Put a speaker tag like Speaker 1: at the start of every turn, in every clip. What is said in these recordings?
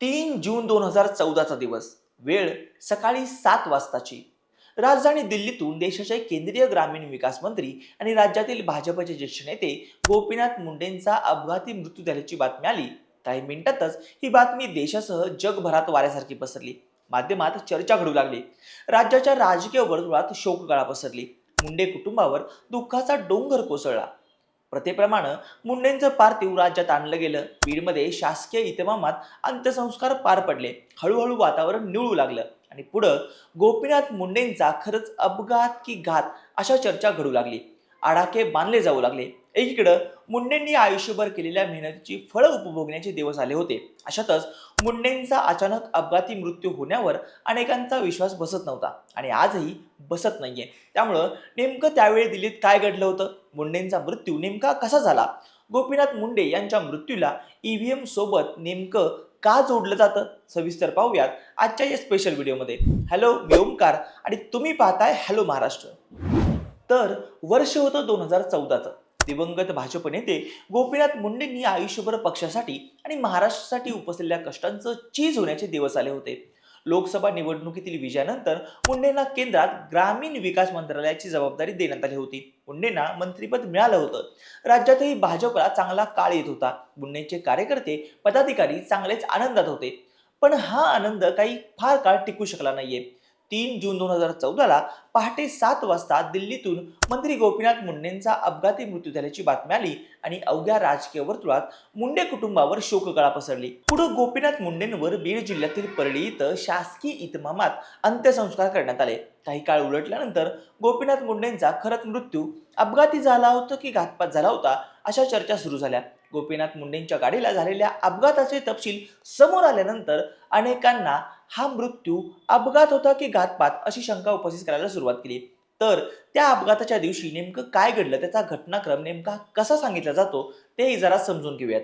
Speaker 1: तीन जून दोन हजार चौदाचा दिवस. वेळ सकाळी सात वाजताची. राजधानी दिल्लीतून देशाचे केंद्रीय ग्रामीण विकास मंत्री आणि राज्यातील भाजपचे ज्येष्ठ नेते गोपीनाथ मुंडेंचा अपघाती मृत्यू झाल्याची बातमी आली. काही मिनिटातच ही बातमी देशासह जगभरात वाऱ्यासारखी पसरली. माध्यमात चर्चा घडू लागली. राज्याच्या राजकीय वर्तुळात शोककळा पसरली. मुंडे कुटुंबावर दुःखाचा डोंगर कोसळला. प्रथेप्रमाणे मुंडेंचं पार्थिव राज्यात आणलं गेलं. बीडमध्ये शासकीय इतमामात अंत्यसंस्कार पार पडले. हळूहळू वातावरण निवळू लागलं. आणि पुढं गोपीनाथ मुंडेंचा खरंच अपघात की घात अशा चर्चा घडू लागली. आडाके बांधले जाऊ लागले. एकीकडं मुंडेंनी आयुष्यभर केलेल्या मेहनतीची फळं उपभोगण्याचे दिवस आले होते. अशातच मुंडेंचा अचानक अपघाती मृत्यू होण्यावर अनेकांचा विश्वास बसत नव्हता आणि आजही बसत नाहीये. त्यामुळं नेमकं त्यावेळी दिल्लीत काय घडलं होतं? मुंडेंचा मृत्यू नेमका कसा झाला? गोपीनाथ मुंडे यांच्या मृत्यूला ईव्हीएम सोबत नेमकं का जोडलं जातं? सविस्तर पाहूयात आजच्या या स्पेशल व्हिडिओमध्ये हॅलो मी ओमकार आणि तुम्ही पाहताय हॅलो महाराष्ट्र. तर वर्ष होतं दोन हजार चौदाचं. दिवंगत भाजप नेते गोपीनाथ मुंडेंनी आयुष्यभर पक्षासाठी आणि महाराष्ट्रासाठी उपसलेल्या कष्टांचं चीज होण्याचे दिवस आले होते. लोकसभा निवडणुकीतील विजयानंतर मुंडेंना केंद्रात ग्रामीण विकास मंत्रालयाची जबाबदारी देण्यात आली होती. मुंडेंना मंत्रीपद मिळालं होतं. राज्यातही भाजपला चांगला काळ येत होता. मुंडेंचे कार्यकर्ते पदाधिकारी चांगलेच आनंदात होते. पण हा आनंद काही फार काळ टिकू शकला नाहीये. तीन जून दोन हजार चौदाला पहाटे सात वाजता दिल्लीतून मंत्री गोपीनाथ मुंडेंचा अपघाती मृत्यू झाल्याची बातमी आली आणि अवघ्या राजकीय वर्तुळात मुंडे कुटुंबावर शोककळा पसरली. पुढे गोपीनाथ मुंडेंवर बीड जिल्ह्यातील परळी इथं शासकीय इतमामात अंत्यसंस्कार करण्यात आले. काही काळ उलटल्यानंतर गोपीनाथ मुंडेंचा खरंच मृत्यू अपघाती झाला होता की घातपात झाला होता अशा चर्चा सुरू झाल्या. गोपीनाथ मुंडेंच्या गाडीला झालेल्या अपघाताचे तपशील समोर आल्यानंतर अनेकांना हा मृत्यू अपघात होता की घातपात अशी शंका उपस्थित करायला सुरुवात केली. तर त्या अपघाताच्या दिवशी नेमकं काय घडलं? त्याचा घटनाक्रम नेमका कसा सांगितला जातो? तेही जरा समजून घेऊयात.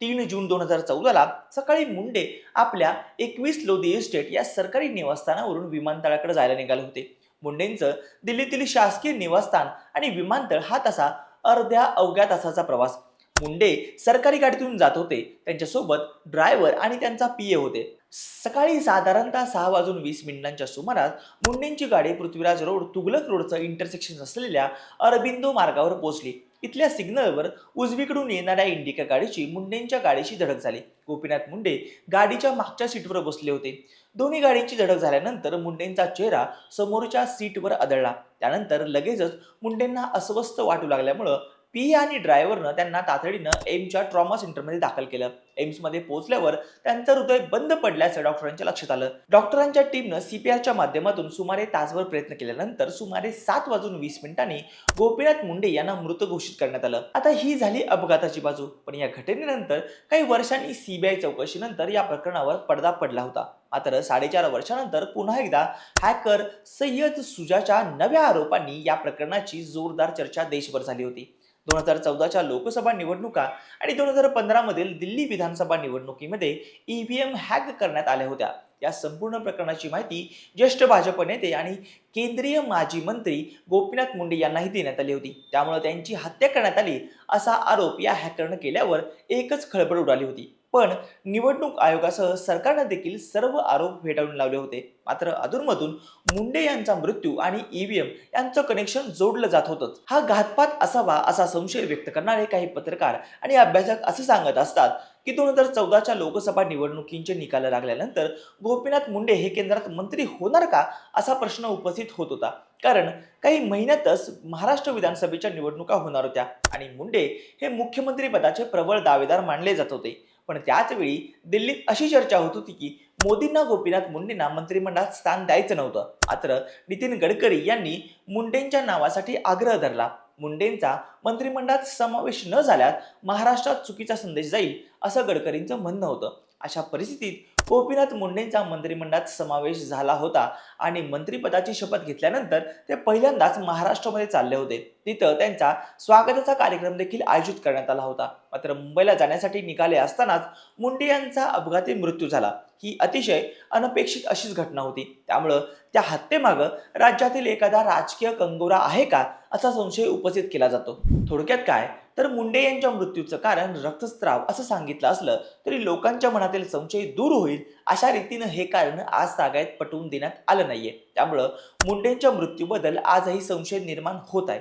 Speaker 1: तीन जून दोन हजार चौदाला सकाळी मुंडे आपल्या एकवीस लोधी इस्टेट या सरकारी निवासस्थानावरून विमानतळाकडे जायला निघाले होते. मुंडेंचं दिल्लीतील शासकीय निवासस्थान आणि विमानतळ हा तसा अर्ध्या अवघ्या तासाचा प्रवास. मुंडे सरकारी गाडीतून जात होते. त्यांच्यासोबत ड्रायव्हर आणि त्यांचा पीए होते. सकाळी साधारणतः सहा वाजून वीस मिनिटांच्या सुमारास मुंडेंची गाडी पृथ्वीराज रोड तुगलक रोडचं इंटरसेक्शन असलेल्या अरबिंदो मार्गावर पोहोचली. इथल्या सिग्नलवर उजवीकडून येणाऱ्या इंडिका गाडीची मुंडेंच्या गाडीशी धडक झाली. गोपीनाथ मुंडे गाडीच्या मागच्या सीटवर बसले होते. दोन्ही गाडींची धडक झाल्यानंतर मुंडेंचा चेहरा समोरच्या सीटवर आदळला. त्यानंतर लगेचच मुंडेंना अस्वस्थ वाटू लागल्यामुळं पी आणि ड्रायव्हरनं त्यांना तातडीनं एम्सच्या ट्रॉमा सेंटरमध्ये दाखल केलं. एम्समध्ये पोहोचल्यावर त्यांचं हृदय बंद पडल्याचं डॉक्टरांच्या लक्षात आलं. डॉक्टरांच्या टीमनं सीपीआरच्या माध्यमातून सुमारे तासभर प्रयत्न केल्यानंतर सुमारे सात वाजून वीस मिनिटांनी गोपीनाथ मुंडे यांना मृत घोषित करण्यात आलं. आता ही झाली अपघाताची बाजू. पण या घटनेनंतर काही वर्षांनी सीबीआय चौकशीनंतर या प्रकरणावर पडदा पडला होता. मात्र साडेचार वर्षानंतर पुन्हा एकदा हॅकर सय्यद सुजाच्या नव्या आरोपांनी या प्रकरणाची जोरदार चर्चा देशभर झाली होती. दोन हजार चौदाच्या लोकसभा निवडणुका आणि दोन हजार पंधरामधील दिल्ली विधान विधानसभा निवडणुकीमध्ये ईव्हीएम हॅक करण्यात आल्या होत्या. या संपूर्ण प्रकरणाची माहिती ज्येष्ठ भाजप नेते आणि केंद्रीय माजी मंत्री गोपीनाथ मुंडे यांनाही देण्यात आली होती. त्यामुळे त्यांची हत्या करण्यात आली असा आरोप या हॅकरनं केल्यावर एकच खळबळ उडाली होती. पण निवडणूक आयोगासह सरकारनं देखील सर्व आरोप फेटाळून लावले होते. मात्र अधूनमधून मुंडे यांचा मृत्यू आणि ईव्हीएम यांचं कनेक्शन जोडलं जात होतंच. हा घातपात असावा असा संशय व्यक्त करणारे काही पत्रकार आणि अभ्यासक असं सांगत असतात की दोन हजार चौदाच्या लोकसभा निवडणुकींचे निकाल लागल्यानंतर गोपीनाथ मुंडे हे केंद्रात मंत्री होणार का असा प्रश्न उपस्थित होत होता. कारण काही महिन्यातच महाराष्ट्र विधानसभेच्या निवडणुका होणार होत्या आणि मुंडे हे मुख्यमंत्री पदाचे प्रबळ दावेदार मानले जात होते. पण त्याचवेळी दिल्लीत अशी चर्चा होत होती की मोदींना गोपीनाथ मुंडेंना मंत्रिमंडळात स्थान द्यायचं नव्हतं. मात्र नितीन गडकरी यांनी मुंडेंच्या नावासाठी आग्रह धरला. मुंडेंचा मंत्रिमंडळात समावेश न झाल्यास महाराष्ट्रात चुकीचा संदेश जाईल असं गडकरींचं म्हणणं होतं. अशा परिस्थितीत गोपीनाथ मुंडेंचा मंत्रिमंडळात समावेश झाला होता आणि मंत्रिपदाची शपथ घेतल्यानंतर ते पहिल्यांदाच महाराष्ट्रामध्ये चालले होते. तिथं त्यांचा स्वागताचा कार्यक्रम देखील आयोजित करण्यात आला होता. मात्र मुंबईला जाण्यासाठी निघाले असतानाच मुंडे यांचा अपघाती मृत्यू झाला. ही अतिशय अनपेक्षित अशीच घटना होती. त्यामुळं त्या हत्येमागं राज्यातील एखादा राजकीय कंगोरा आहे का असा संशय उपस्थित केला जातो. थोडक्यात काय? तर मुंडे यांच्या मृत्यूचं कारण रक्तस्राव असं सांगितलं असलं तरी लोकांच्या मनातील संशय दूर होईल अशा रीतीनं हे कारण आज तागायत पटवून देण्यात आलं नाहीये. त्यामुळं मुंडेंच्या मृत्यूबद्दल आजही संशय निर्माण होत आहे.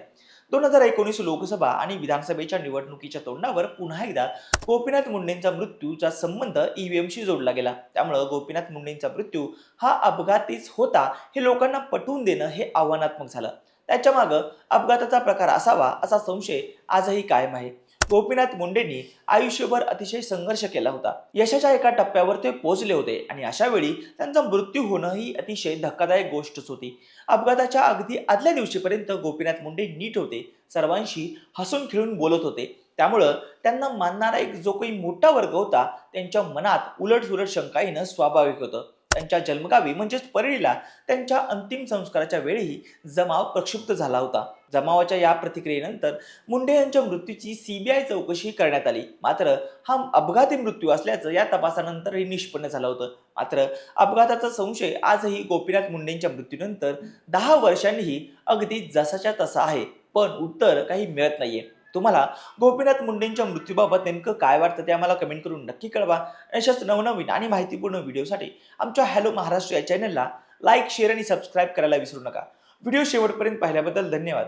Speaker 1: दोन हजार एकोणीस लोकसभा आणि विधानसभेच्या निवडणुकीच्या तोंडावर पुन्हा एकदा गोपीनाथ मुंडेंचा मृत्यूचा संबंध ईव्हीएमशी जोडला गेला. त्यामुळं गोपीनाथ मुंडेंचा मृत्यू हा अपघातीच होता हे लोकांना पटवून देणं हे आव्हानात्मक झालं. त्याच्या मागं अपघाताचा प्रकार असावा असा संशय आजही कायम आहे. गोपीनाथ मुंडेंनी आयुष्यभर अतिशय संघर्ष केला होता. यशाच्या एका टप्प्यावर ते पोहोचले होते आणि अशा वेळी त्यांचा मृत्यू होणं ही अतिशय धक्कादायक गोष्टच होती. अपघाताच्या अगदी आदल्या दिवशीपर्यंत गोपीनाथ मुंडे नीट होते. सर्वांशी हसून खेळून बोलत होते. त्यामुळं त्यांना मानणारा एक जो काही मोठा वर्ग होता त्यांच्या मनात उलटसुलट शंका येणं स्वाभाविक होतं. त्यांच्या जन्मगावी म्हणजेच परळीला त्यांच्या अंतिम संस्काराच्या वेळीही जमाव प्रक्षुब्ध झाला होता. जमावाच्या या प्रतिक्रियेनंतर मुंडे यांच्या मृत्यूची सीबीआय चौकशी करण्यात आली. मात्र हा अपघाती मृत्यू असल्याचं या तपासानंतरही निष्पन्न झालं होतं. मात्र अपघाताचा संशय आजही गोपीनाथ मुंडेंच्या मृत्यूनंतर दहा वर्षांनीही अगदी जसाच्या तसा आहे. पण उत्तर काही मिळत नाहीये. तुम्हाला गोपीनाथ मुंडेंच्या मृत्यूबाबत नेमकं काय वाटतं ते आम्हाला कमेंट करून नक्की कळवा. अशाच नवनवीन आणि माहितीपूर्ण व्हिडिओसाठी आमच्या हॅलो महाराष्ट्र या चॅनलला लाईक शेअर आणि सबस्क्राईब करायला विसरू नका. व्हिडिओ शेवटपर्यंत पाहिल्याबद्दल धन्यवाद.